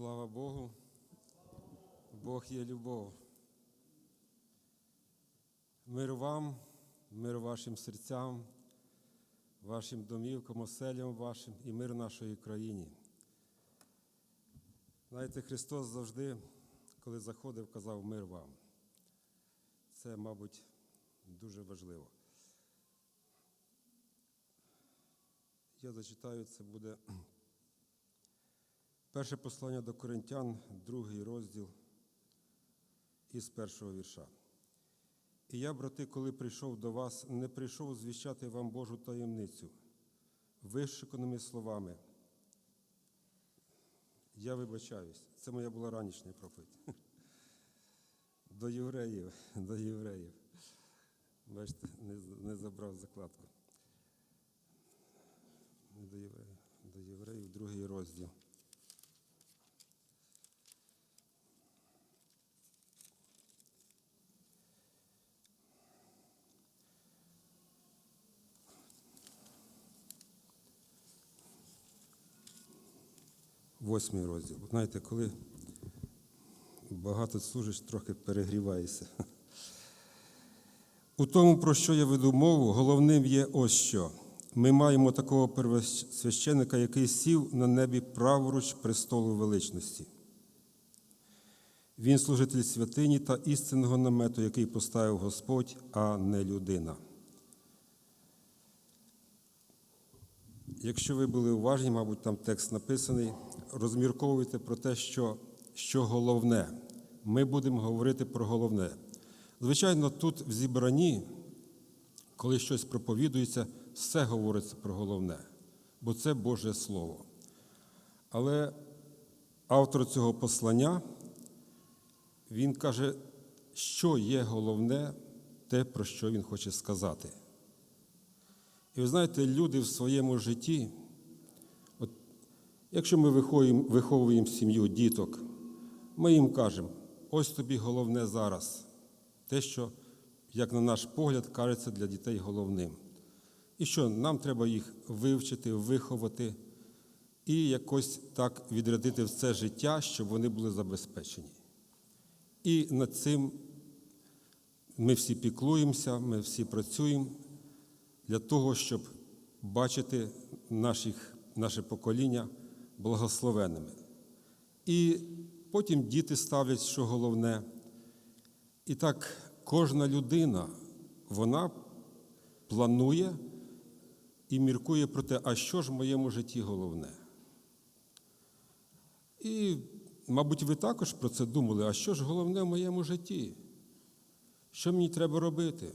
Слава Богу. Бог є любов. Мир вам, мир вашим серцям, вашим домівкам, оселям вашим і мир нашої країні. Знаєте, Христос завжди, коли заходив, казав мир вам. Це, мабуть, дуже важливо. Я зачитаю, це буде перше послання до Коринтян, другий розділ із першого вірша. І я, брати, коли прийшов до вас, не прийшов звіщати вам Божу таємницю, вишиканими словами. Я вибачаюсь, це моя була ранішня проповідь. До євреїв, до євреїв. Бачите, не, забрав закладку. До євреїв, до євреїв, другий розділ. Восьмий розділ. Знаєте, коли багато служиш, трохи перегріваєшся. У тому, про що я веду мову, головним є ось що. Ми маємо такого первосвященика, який сів на небі праворуч престолу величності. Він служитель святині та істинного намету, який поставив Господь, а не людина. Якщо ви були уважні, мабуть, там текст написаний, розмірковуйте про те, що, що головне. Ми будемо говорити про головне. Звичайно, тут в зібранні, коли щось проповідується, все говориться про головне, бо це Боже Слово. Але автор цього послання, він каже, що є головне, те, про що він хоче сказати. І ви знаєте, люди в своєму житті, якщо ми виховуємо, сім'ю діток, ми їм кажемо, ось тобі головне зараз, те, що, як на наш погляд, кажеться для дітей головним. І що нам треба їх вивчити, виховати і якось так відрядити в це життя, щоб вони були забезпечені. І над цим ми всі піклуємося, ми всі працюємо для того, щоб бачити наших, наше покоління благословенними. І потім діти ставлять, що головне. І так кожна людина, вона планує і міркує про те, а що ж в моєму житті головне. І, мабуть, ви також про це думали, а що ж головне в моєму житті? Що мені треба робити?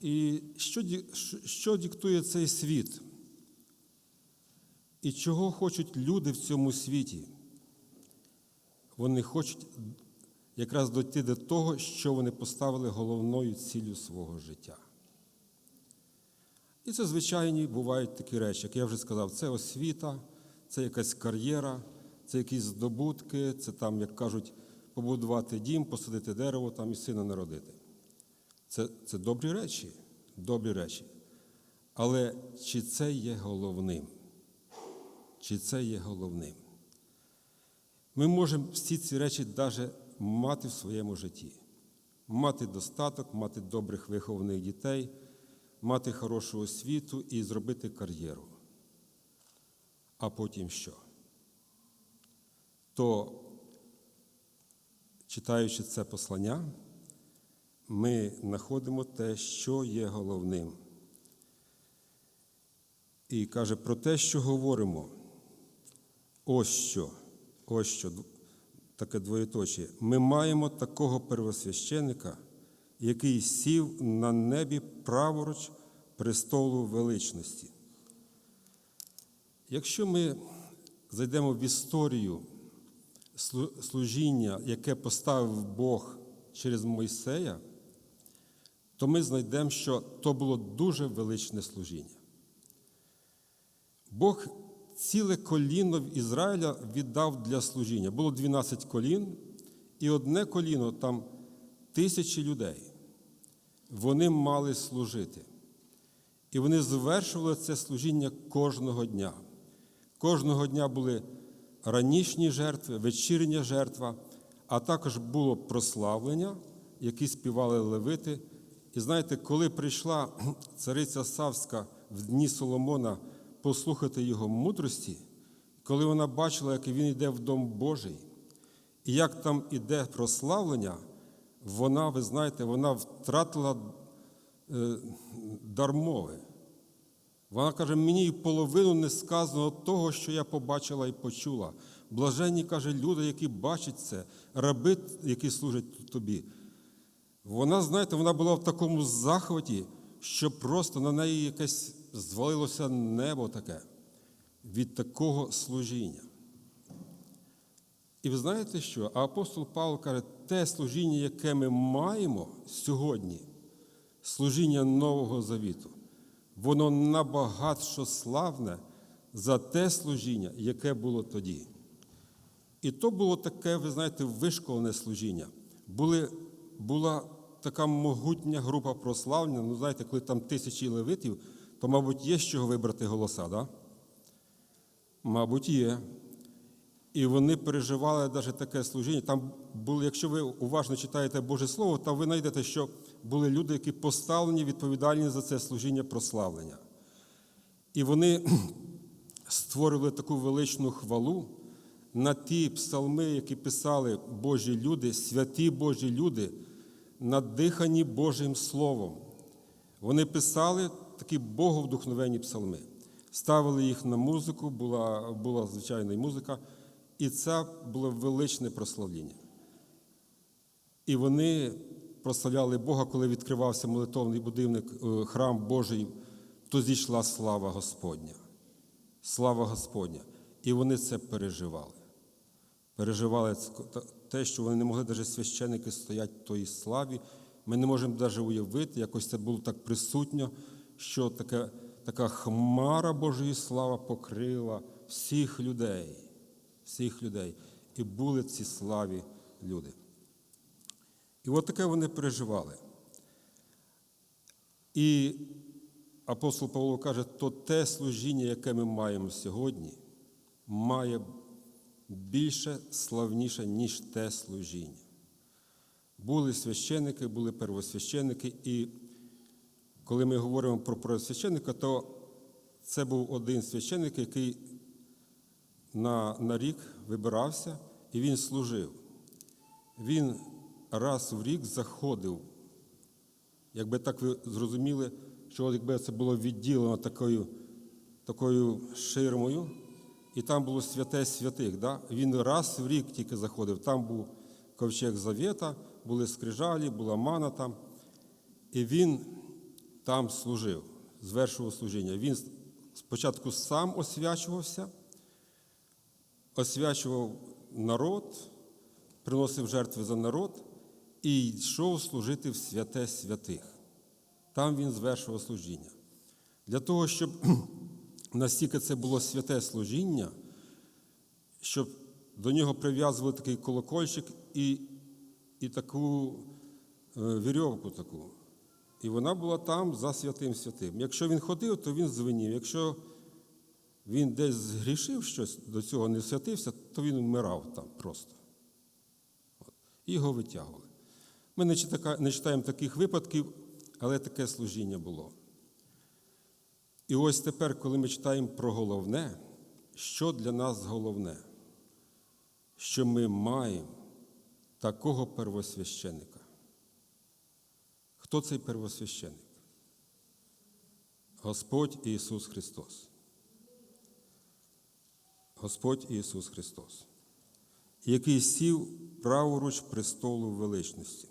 І що, що диктує цей світ? І чого хочуть люди в цьому світі? Вони хочуть якраз дойти до того, що вони поставили головною ціллю свого життя. І це, звичайні, бувають такі речі, як я вже сказав, це освіта, це якась кар'єра, це якісь здобутки, це там, як кажуть, побудувати дім, посадити дерево там і сина народити. Це, це добрі речі, добрі речі. Але чи це є головним? Чи це є головним? Ми можемо всі ці речі навіть мати в своєму житті. Мати достаток, мати добрих вихованих дітей, мати хорошу освіту і зробити кар'єру. А потім що? То, читаючи це послання, ми знаходимо те, що є головним. І каже про те, що говоримо. Ось що, ось що, таке двоєточие. Ми маємо такого первосвященика, який сів на небі праворуч престолу величності. Якщо ми зайдемо в історію служіння, яке поставив Бог через Мойсея, то ми знайдемо, що то було дуже величне служіння. Бог ціле коліно в Ізраїля віддав для служіння. Було 12 колін, і одне коліно там тисячі людей. Вони мали служити. І вони звершували це служіння кожного дня. Кожного дня були ранішні жертви, вечірня жертва, а також було прославлення, які співали левити. І знаєте, коли прийшла цариця Савська в дні Соломона послухати його мудрості, коли вона бачила, як він йде в Дом Божий, і як там іде прославлення, вона, ви знаєте, вона втратила е, дар мови. Вона каже, мені половину не сказано того, що я побачила і почула. Блаженні, каже, люди, які бачать це, раби, які служать тобі. Вона, знаєте, вона була в такому захваті, що просто на неї якесь звалилося небо таке від такого служіння. І ви знаєте що? Апостол Павло каже, те служіння, яке ми маємо сьогодні, служіння Нового Завіту, воно набагато славне за те служіння, яке було тоді. І то було таке, ви знаєте, вишколене служіння. Були, була така могутня група прославлення. Ну, знаєте, коли там тисячі левитів, то, мабуть, є з чого вибрати голоса, да? Мабуть, є. І вони переживали навіть таке служіння. Там були, якщо ви уважно читаєте Боже Слово, то ви знайдете, що були люди, які поставлені, відповідальні за це служіння прославлення. І вони створили таку величну хвалу на ті псалми, які писали Божі люди, святі Божі люди, надихані Божим Словом. Вони писали такі боговдухновенні псалми, ставили їх на музику, була, була звичайна музика, і це було величне прославління. І вони прославляли Бога, коли відкривався молитовний будинок, е, храм Божий, то зійшла слава Господня. Слава Господня. І вони це переживали. Переживали те, що вони не могли навіть священники стоять в тої славі. Ми не можемо навіть уявити, якось це було так присутньо, що таке, така хмара Божої слава покрила всіх людей, всіх людей. І були ці славі люди. І от таке вони переживали. І апостол Павло каже, то те служіння, яке ми маємо сьогодні, має більше славніше, ніж те служіння. Були священники, були первосвященники, і коли ми говоримо про первосвященника, то це був один священник, який на, на рік вибирався і він служив. Він раз в рік заходив, якби так ви зрозуміли, що якби це було відділено такою такою ширмою, і там було святе святих. Да? Він раз в рік тільки заходив. Там був ковчег Завета, були скрижалі, була мана там. І він там служив, звершував служіння. Він спочатку сам освячувався, освячував народ, приносив жертви за народ і йшов служити в святе святих. Там він звершував служіння. Для того, щоб настільки це було святе служіння, щоб до нього прив'язували такий колокольчик і і таку е, вірьовку таку. І вона була там за святим святим. Якщо він ходив, то він звенів. Якщо він десь згрішив щось, до цього не святився, то він вмирав там просто. От. І його витягували. Ми не читаємо таких випадків, але таке служіння було. І ось тепер, коли ми читаємо про головне, що для нас головне? Що ми маємо такого первосвященника. Хто цей первосвященник? Господь Ісус Христос. Господь Ісус Христос, який сів праворуч престолу величності.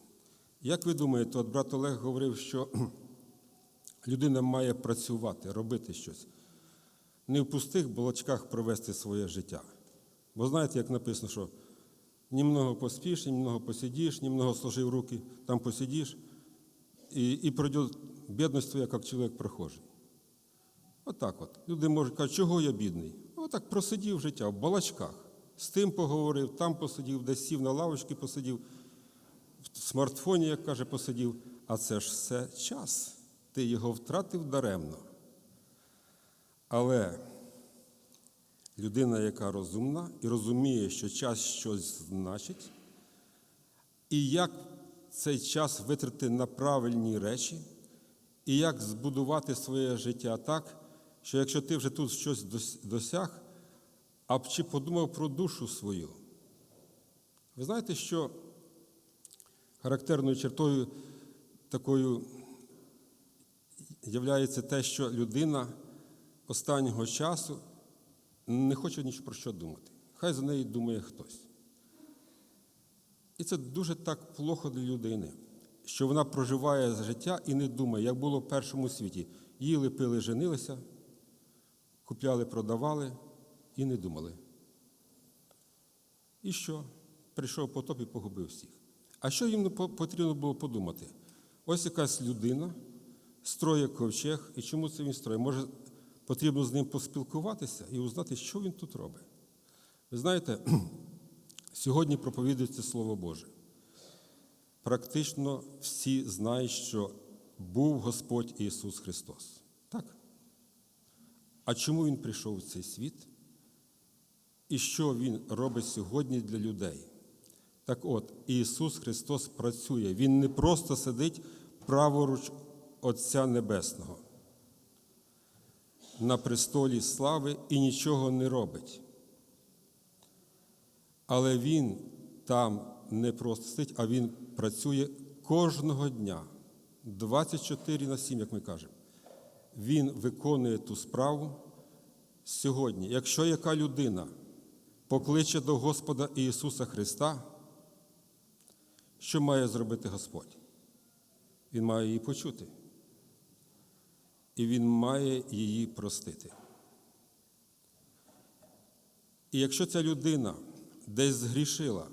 Як ви думаєте, от брат Олег говорив, що людина має працювати, робити щось, не в пустих балачках провести своє життя. Бо знаєте, як написано, що німного поспіш, німного посидиш, німного сложив руки, там посидиш, і і пройде бідність твоя, як чоловік прохожий. Отак от, от. Люди можуть казати, чого я бідний? Отак просидів життя в балачках. З тим поговорив, там посидів, десь сів на лавочці посидів, в смартфоні, як каже, посидів. А це ж все час. Ти його втратив даремно. Але людина, яка розумна і розуміє, що час щось значить, і як цей час витрати на правильні речі, і як збудувати своє життя так, що якщо ти вже тут щось досяг, а б чи подумав про душу свою. Ви знаєте, що характерною чертою такою являється те, що людина останнього часу не хоче ні про що думати. Хай за неї думає хтось. І це дуже так плохо для людини, що вона проживає життя і не думає, як було в першому світі. Їли, пили, женилися, купляли, продавали і не думали. І що? Прийшов потоп і погубив всіх. А що їм потрібно було подумати? Ось якась людина строє ковчег, і чому це він строїть? Може, потрібно з ним поспілкуватися і узнати, що він тут робить. Ви знаєте, сьогодні проповідується Слово Боже. Практично всі знають, що був Господь Ісус Христос. Так? А чому Він прийшов в цей світ? І що Він робить сьогодні для людей? Так от, Ісус Христос працює. Він не просто сидить праворуч Отця Небесного на престолі слави і нічого не робить. Але Він там не просто сидить, а Він працює кожного дня, 24 на 7, як ми кажемо. Він виконує ту справу сьогодні. Якщо яка людина покличе до Господа Ісуса Христа, що має зробити Господь? Він має її почути. І Він має її простити. І якщо ця людина десь згрішила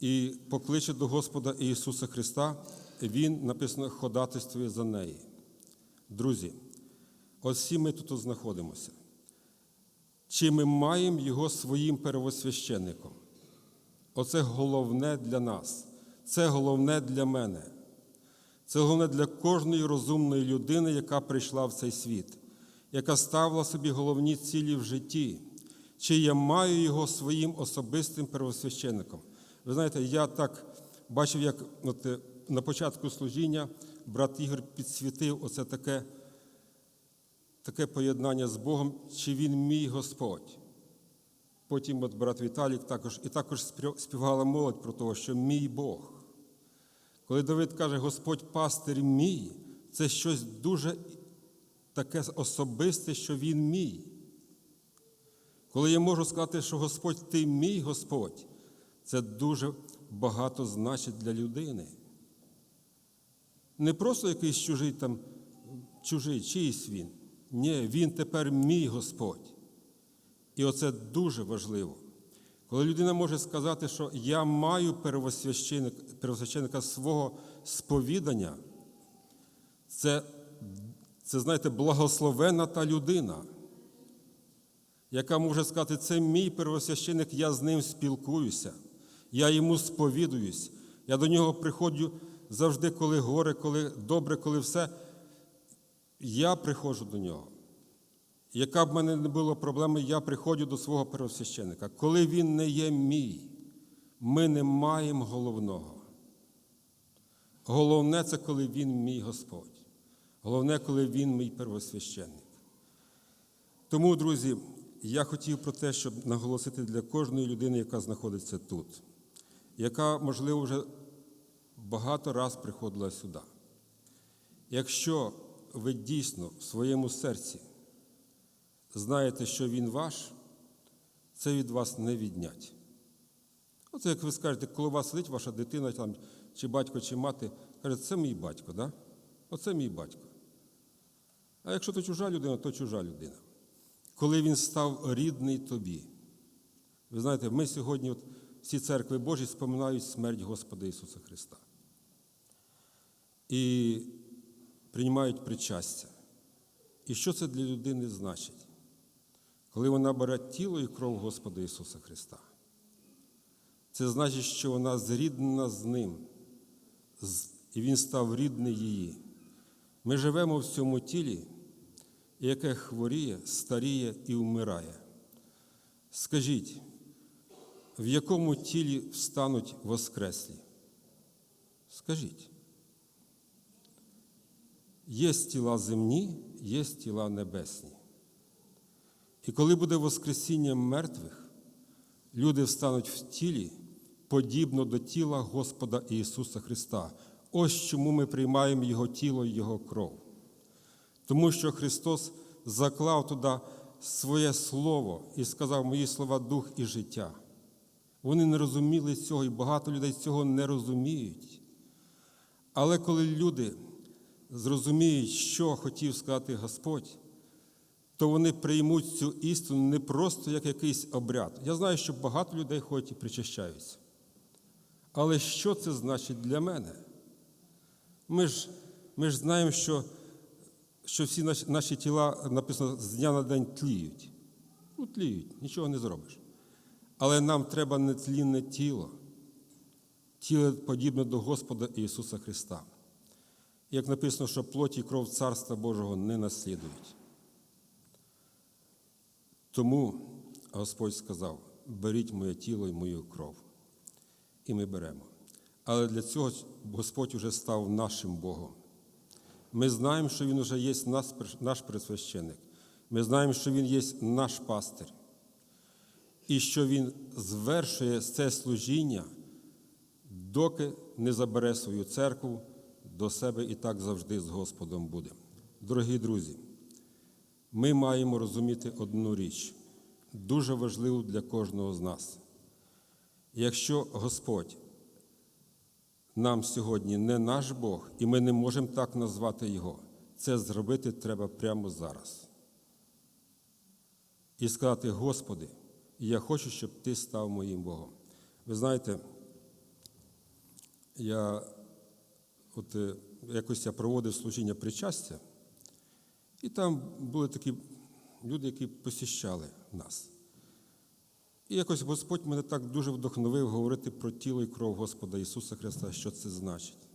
і покличе до Господа Ісуса Христа, Він написано ходатайствує за неї. Друзі, ось всі ми тут знаходимося. Чи ми маємо його своїм первосвященником? Оце головне для нас, це головне для мене. Це головне для кожної розумної людини, яка прийшла в цей світ, яка ставила собі головні цілі в житті, чи я маю його своїм особистим первосвященником. Ви знаєте, я так бачив, як от, е, на початку служіння брат Ігор підсвітив оце таке, таке поєднання з Богом, чи він мій Господь. Потім от брат Віталік також, і також співала молодь про те, що мій Бог. Коли Давид каже, Господь пастир мій, це щось дуже таке особисте, що Він мій. Коли я можу сказати, що Господь ти мій Господь, це дуже багато значить для людини. Не просто якийсь чужий там, чужий, чиїсь він. Ні, він тепер мій Господь. І оце дуже важливо. Коли людина може сказати, що я маю первосвященник, первосвященника свого сповідання, це, це, знаєте, благословена та людина, яка може сказати, це мій первосвященник, я з ним спілкуюся, я йому сповідуюсь, я до нього приходжу завжди, коли горе, коли добре, коли все. Я приходжу до нього. Яка б в мене не було проблеми, я приходжу до свого первосвященника. Коли він не є мій, ми не маємо головного. Головне це коли він мій Господь. Головне, коли він мій первосвященник. Тому, друзі, я хотів про те, щоб наголосити для кожної людини, яка знаходиться тут, яка, можливо, вже багато раз приходила сюди. Якщо ви дійсно в своєму серці знаєте, що він ваш, це від вас не віднять. Оце як ви скажете, коли у вас сидить ваша дитина, там, чи батько, чи мати, каже, це мій батько, да? оце мій батько. А якщо то чужа людина, то чужа людина. Коли він став рідний тобі. Ви знаєте, ми сьогодні, от, всі церкви Божі, споминають смерть Господа Ісуса Христа. І приймають причастя. І що це для людини значить? Коли вона бере тіло і кров Господа Ісуса Христа, це значить, що вона зріднена з Ним, і Він став рідний її. Ми живемо в цьому тілі, яке хворіє, старіє і вмирає. Скажіть, в якому тілі встануть воскреслі? Скажіть. Є тіла земні, є тіла небесні. І коли буде Воскресіння мертвих, люди встануть в тілі, подібно до тіла Господа Ісуса Христа. Ось чому ми приймаємо Його тіло і Його кров. Тому що Христос заклав туди своє Слово і сказав мої слова дух і життя. Вони не розуміли цього, і багато людей цього не розуміють. Але коли люди зрозуміють, що хотів сказати Господь, то вони приймуть цю істину не просто як якийсь обряд. Я знаю, що багато людей ходять і причащаються. Але що це значить для мене? Ми ж, ми ж знаємо, що, що всі наші, тіла написано з дня на день тліють. Ну, тліють, нічого не зробиш. Але нам треба нетлінне тіло, тіло подібне до Господа Ісуса Христа. Як написано, що плоть і кров Царства Божого не наслідують. Тому Господь сказав: беріть моє тіло і мою кров. І ми беремо. Але для цього Господь уже став нашим Богом. Ми знаємо, що Він вже є наш присвященик. Ми знаємо, що Він є наш пастир. І що Він звершує це служіння, доки не забере свою церкву до себе і так завжди з Господом буде. Дорогі друзі, ми маємо розуміти одну річ, дуже важливу для кожного з нас. Якщо Господь нам сьогодні не наш Бог, і ми не можемо так назвати Його, це зробити треба прямо зараз. І сказати, Господи, я хочу, щоб Ти став моїм Богом. Ви знаєте, я от е, якось я проводив служіння причастя, і там були такі люди, які посіщали нас. І якось Господь мене так дуже вдохновив говорити про тіло і кров Господа Ісуса Христа, що це значить.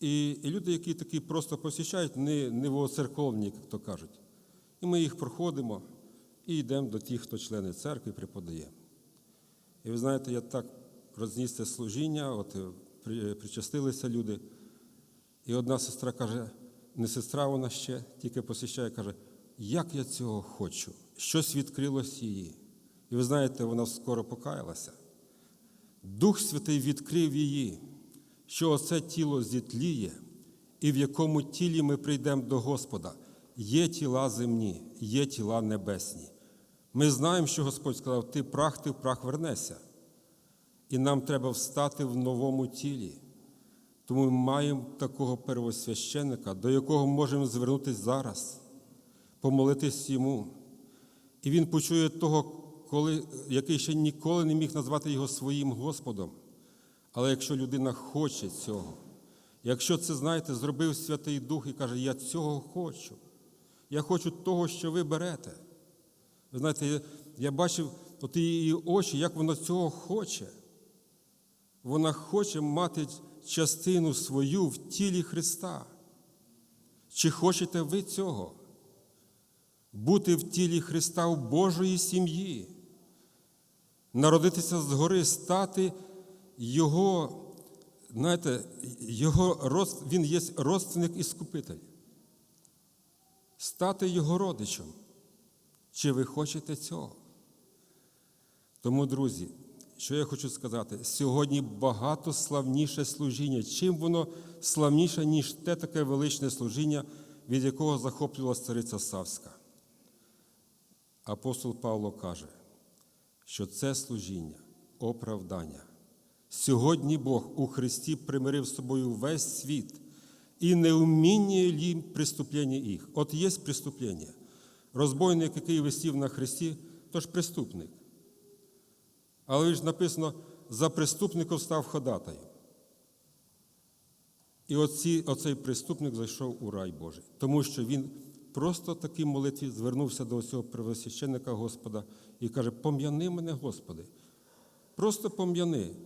І і люди, які такі просто посіщають, не не воцерковні, як то кажуть. І ми їх проходимо і йдемо до тих, хто члени церкви преподає. І ви знаєте, я так розніс це служіння, от е, причастилися люди. І одна сестра каже, не сестра вона ще, тільки посіщає, каже, як я цього хочу, щось відкрилось її. І ви знаєте, вона скоро покаялася. Дух Святий відкрив її, що оце тіло зітліє, і в якому тілі ми прийдемо до Господа. Є тіла земні, є тіла небесні. Ми знаємо, що Господь сказав: Ти прах, ти в прах вернешся. І нам треба встати в новому тілі. Тому ми маємо такого первосвященника, до якого можемо звернутися зараз, помолитись йому. І він почує того, коли, який ще ніколи не міг назвати його своїм Господом. Але якщо людина хоче цього, якщо це, знаєте, зробив Святий Дух і каже, я цього хочу, я хочу того, що ви берете. Ви знаєте, я, бачив от її очі, як вона цього хоче. Вона хоче мати частину свою в тілі Христа. Чи хочете ви цього? Бути в тілі Христа в Божої сім'ї, народитися згори, стати Його, знаєте, його Він є родственник і скупитель. Стати Його родичем. Чи ви хочете цього? Тому, друзі, що я хочу сказати, сьогодні багато славніше служіння. Чим воно славніше, ніж те таке величне служіння, від якого захоплювалася цариця Савська. Апостол Павло каже, що це служіння, оправдання. Сьогодні Бог у Христі примирив з собою весь світ і неуміння лі преступлення їх. От є преступлення. Розбойник, який висів на Христі, тож преступник. Але ж написано, за преступником став ходатаю. І оці, оцей преступник зайшов у рай Божий, тому що він просто такій молитві звернувся до цього первосвященника Господа і каже: Пом'яни мене, Господи, просто пом'яни.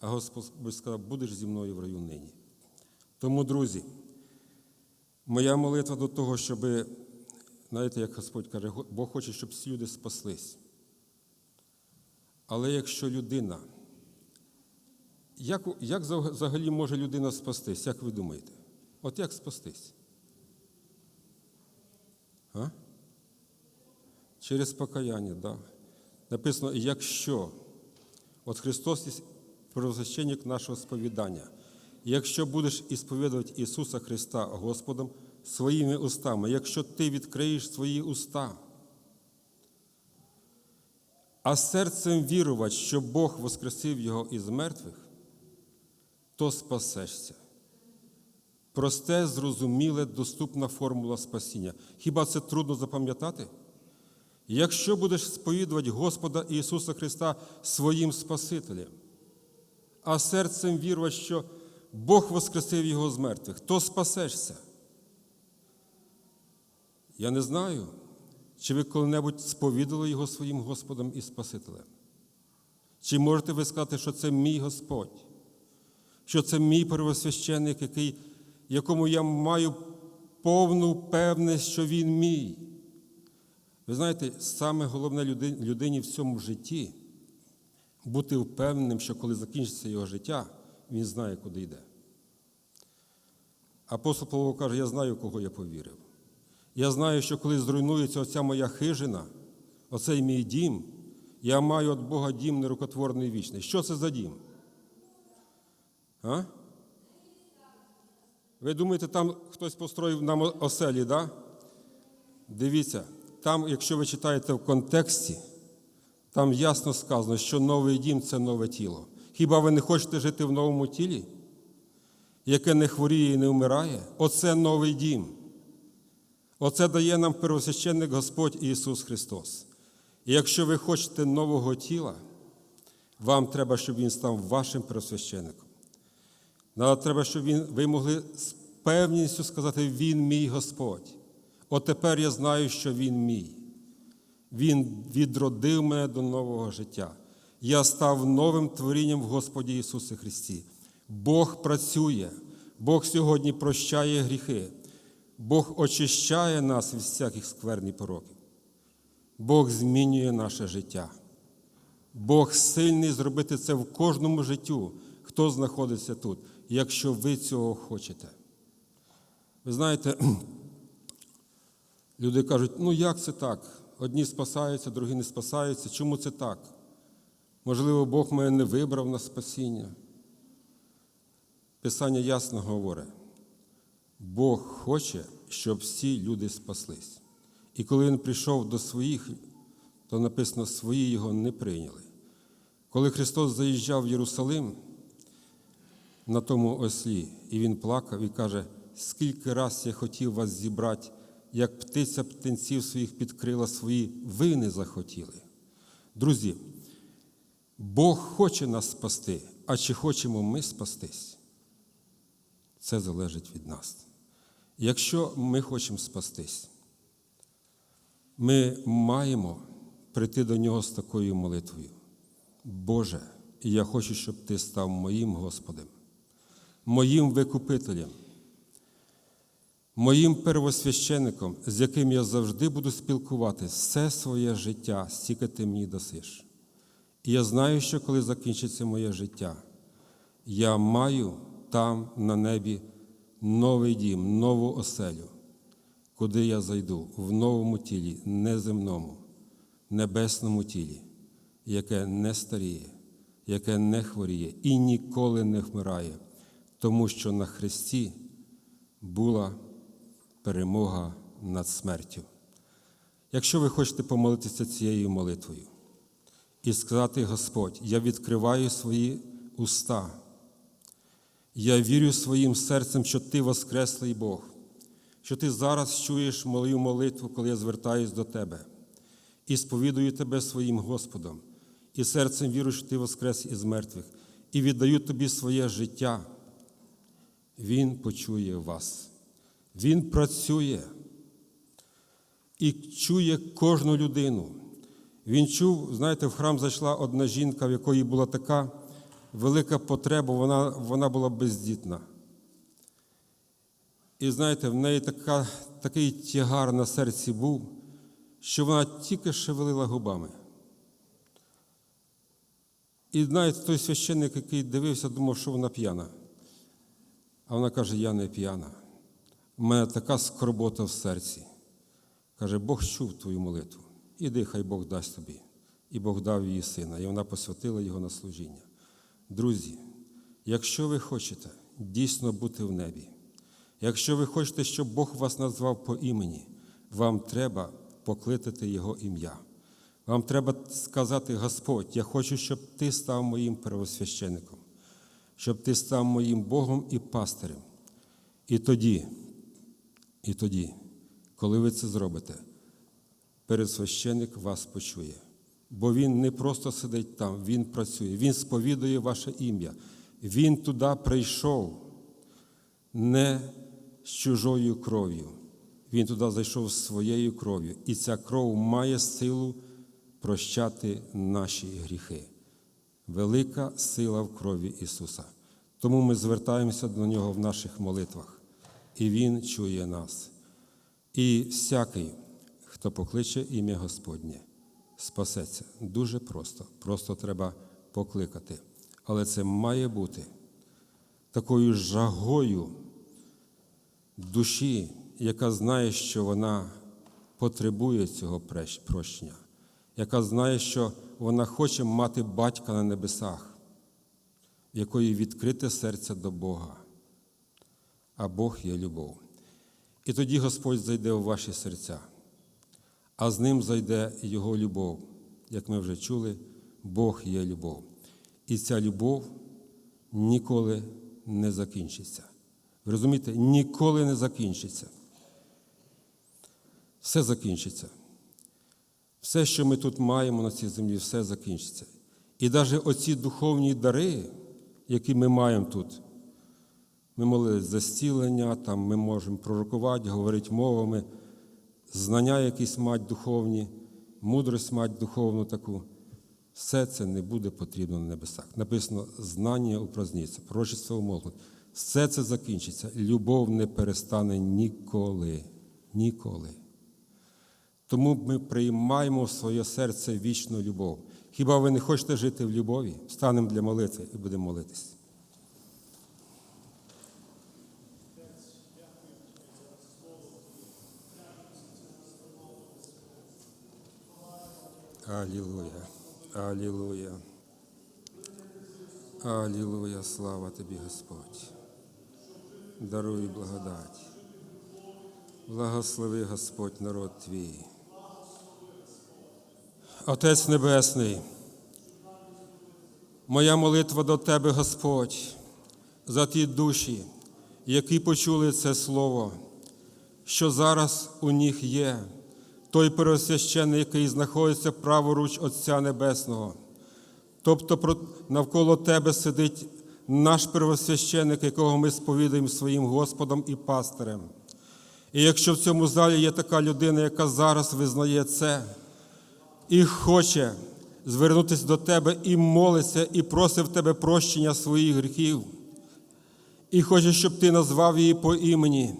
А Господь сказав, будеш зі мною в раю нині. Тому, друзі, моя молитва до того, щоб знаєте, як Господь каже, Бог хоче, щоб всі люди спаслись. Але якщо людина, як, як взагалі може людина спастись, як ви думаєте? От як спастись? А? Через покаяння. Да. Написано, якщо от Христос є первосвященник нашого сповідання. Якщо будеш ісповідувати Ісуса Христа Господом своїми устами, якщо ти відкриєш свої уста, а серцем вірувати, що Бог воскресив Його із мертвих, то спасешся. Просте, зрозуміле, доступна формула спасіння. Хіба це трудно запам'ятати? Якщо будеш сповідувати Господа Ісуса Христа своїм Спасителем, а серцем вірувати, що Бог воскресив Його з мертвих, то спасешся. Я не знаю, чи ви коли-небудь сповідали Його своїм Господом і Спасителем. Чи можете ви сказати, що це мій Господь, що це мій первосвященник, який, якому я маю повну певність, що Він мій. Ви знаєте, саме головне людині в цьому житті бути впевненим, що коли закінчиться його життя, він знає, куди йде. Апостол Павло каже, я знаю, кого я повірив. Я знаю, що коли зруйнується оця моя хижина, оцей мій дім, я маю від Бога дім нерукотворний вічний. Що це за дім? А? Ви думаєте, там хтось построїв нам оселі? Да? Дивіться, там, якщо ви читаєте в контексті, там ясно сказано, що новий дім це нове тіло. Хіба ви не хочете жити в новому тілі, яке не хворіє і не вмирає? Оце новий дім. Оце дає нам первосвященник Господь Ісус Христос. І якщо ви хочете нового тіла, вам треба, щоб Він став вашим первосвященником. Нам треба, щоб він, ви могли з певністю сказати, Він мій Господь. От тепер я знаю, що Він мій. Він відродив мене до нового життя. Я став новим творінням в Господі Ісусі Христі. Бог працює, Бог сьогодні прощає гріхи, Бог очищає нас від всяких скверн і пороків. Бог змінює наше життя. Бог сильний зробити це в кожному життю, хто знаходиться тут, якщо ви цього хочете. Ви знаєте, люди кажуть, ну як це так? Одні спасаються, другі не спасаються. Чому це так? Можливо, Бог мене не вибрав на спасіння. Писання ясно говорить: Бог хоче, щоб всі люди спаслись. І коли Він прийшов до своїх, то написано, свої його не прийняли. Коли Христос заїжджав в Єрусалим на тому ослі, і Він плакав і каже, скільки раз я хотів вас зібрати, як птиця птенців своїх підкрила свої, ви не захотіли. Друзі, Бог хоче нас спасти, а чи хочемо ми спастись? Це залежить від нас. Якщо ми хочемо спастись, ми маємо прийти до нього з такою молитвою. Боже, я хочу, щоб Ти став моїм Господом, моїм викупителем, моїм первосвященником, з яким я завжди буду спілкуватися все своє життя, стільки ти мені дасиш. І я знаю, що коли закінчиться моє життя, я маю там на небі новий дім, нову оселю, куди я зайду в новому тілі, неземному, небесному тілі, яке не старіє, яке не хворіє і ніколи не вмирає, тому що на Христі була перемога над смертю. Якщо ви хочете помолитися цією молитвою і сказати, Господь, я відкриваю свої уста, я вірю своїм серцем, що Ти Воскреслий Бог, що Ти зараз чуєш мою молитву, коли я звертаюсь до Тебе, і сповідую Тебе своїм Господом, і серцем вірю, що Ти воскрес із мертвих, і віддаю Тобі своє життя. Він почує вас. Він працює і чує кожну людину. Він чув, знаєте, в храм зайшла одна жінка, в якої була така велика потреба, вона, вона була бездітна. І знаєте, в неї така, такий тягар на серці був, що вона тільки шевелила губами. І знаєте, той священник, який дивився, думав, що вона п'яна. А вона каже: Я не п'яна. У мене така скорбота в серці. Каже, Бог чув твою молитву. Іди, хай Бог дасть тобі. І Бог дав її сина, і вона посвятила його на служіння. Друзі, якщо ви хочете дійсно бути в небі, якщо ви хочете, щоб Бог вас назвав по імені, вам треба покликати Його ім'я. Вам треба сказати, Господь, я хочу, щоб Ти став моїм первосвященником, щоб Ти став моїм Богом і пастирем. І тоді, і тоді, коли ви це зробите, пересвященик вас почує. Бо він не просто сидить там, він працює, він сповідує ваше ім'я. Він туди прийшов не з чужою кров'ю. Він туди зайшов з своєю кров'ю. І ця кров має силу прощати наші гріхи. Велика сила в крові Ісуса. Тому ми звертаємося до Нього в наших молитвах, і Він чує нас. І всякий, хто покличе ім'я Господнє, спасеться. Дуже просто. Просто треба покликати. Але це має бути такою жагою душі, яка знає, що вона потребує цього прощення, яка знає, що вона хоче мати батька на небесах, в якої відкрите серце до Бога. А Бог є любов. І тоді Господь зайде у ваші серця, а з ним зайде Його любов. Як ми вже чули, Бог є любов. І ця любов ніколи не закінчиться. Ви розумієте, ніколи не закінчиться. Все закінчиться. Все, що ми тут маємо на цій землі, все закінчиться. І навіть оці духовні дари, які ми маємо тут, ми молились за зцілення, там ми можемо пророкувати, говорити мовами, знання якісь мати духовні, мудрость мати духовну таку. Все це не буде потрібно на небесах. Написано знання упраздніться, пророчество умолкнуть. Все це закінчиться. Любов не перестане ніколи. Ніколи. Тому ми приймаємо в своє серце вічну любов. Хіба ви не хочете жити в любові? Станемо для молитви і будемо молитись. Алілуя, Алілуя. Алілуя, слава тобі, Господь. Даруй благодать. Благослови Господь народ твій. Отець Небесний, моя молитва до Тебе, Господь, за ті душі, які почули це слово, що зараз у них є, той первосвященний, який знаходиться праворуч Отця Небесного. Тобто навколо Тебе сидить наш первосвященик, якого ми сповідаємо своїм Господом і пастирем. І якщо в цьому залі є така людина, яка зараз визнає це, і хоче звернутися до тебе і молиться, і просить в тебе прощення своїх гріхів, і хоче, щоб ти назвав її по імені,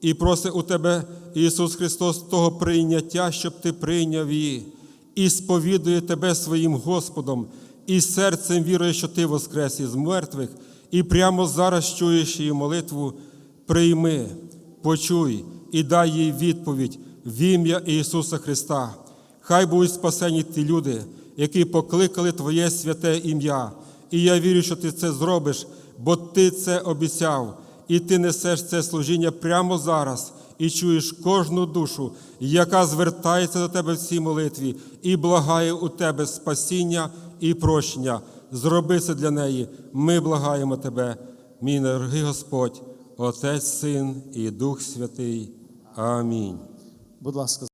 і просить у тебе, Ісус Христос, того прийняття, щоб ти прийняв її, і сповідує тебе своїм Господом, і серцем вірує, що ти воскрес із мертвих, і прямо зараз чуєш її молитву, прийми, почуй і дай їй відповідь в ім'я Ісуса Христа. Хай будуть спасені ті люди, які покликали Твоє святе ім'я. І я вірю, що ти це зробиш, бо ти це обіцяв, і ти несеш це служіння прямо зараз і чуєш кожну душу, яка звертається до тебе в цій молитві і благає у тебе спасіння і прощення. Зроби це для неї. Ми благаємо тебе, мій дорогий Господь, Отець, Син і Дух Святий. Амінь. Будь ласка,